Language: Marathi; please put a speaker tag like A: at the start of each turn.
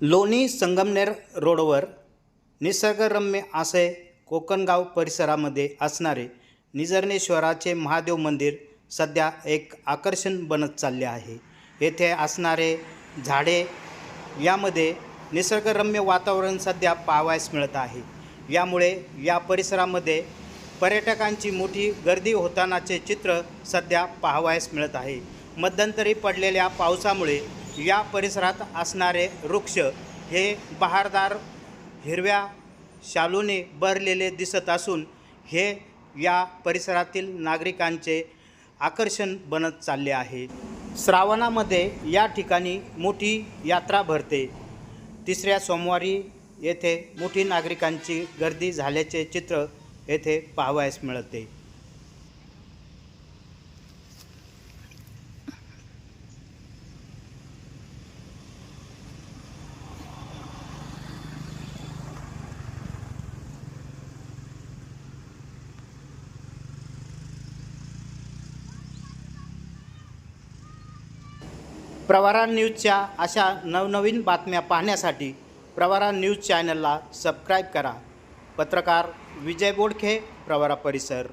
A: लोणी संगमनेर रोडवर निसर्गरम्य असे कोकणगाव परिसरामध्ये असणारे निजर्णेश्वराचे महादेव मंदिर सध्या एक आकर्षण बनत चालले आहे. येथे असणारे झाडे यामध्ये निसर्गरम्य वातावरण सध्या पाहावयास मिळत आहे. यामुळे या परिसरामध्ये पर्यटकांची मोठी गर्दी होतानाचे चित्र सध्या पाहावयास मिळत आहे. मध्यंतरी पडलेल्या पावसामुळे या परिसरात असणारे वृक्ष हे बहारदार हिरव्या शालूने भरलेले दिसत असून हे या परिसरातील नागरिकांचे आकर्षण बनत चालले आहे. श्रावणामध्ये या ठिकाणी मोठी यात्रा भरते. तिसऱ्या सोमवारी येथे मोठी नागरिकांची गर्दी झाल्याचे चित्र येथे पाहावयास मिळते. प्रवारा न्यूजच्या अशा नवनवीन बातम्या पाहण्यासाठी प्रवारा न्यूज चॅनलला सबस्क्राईब करा. पत्रकार विजय बोडखे प्रवारा परिसर.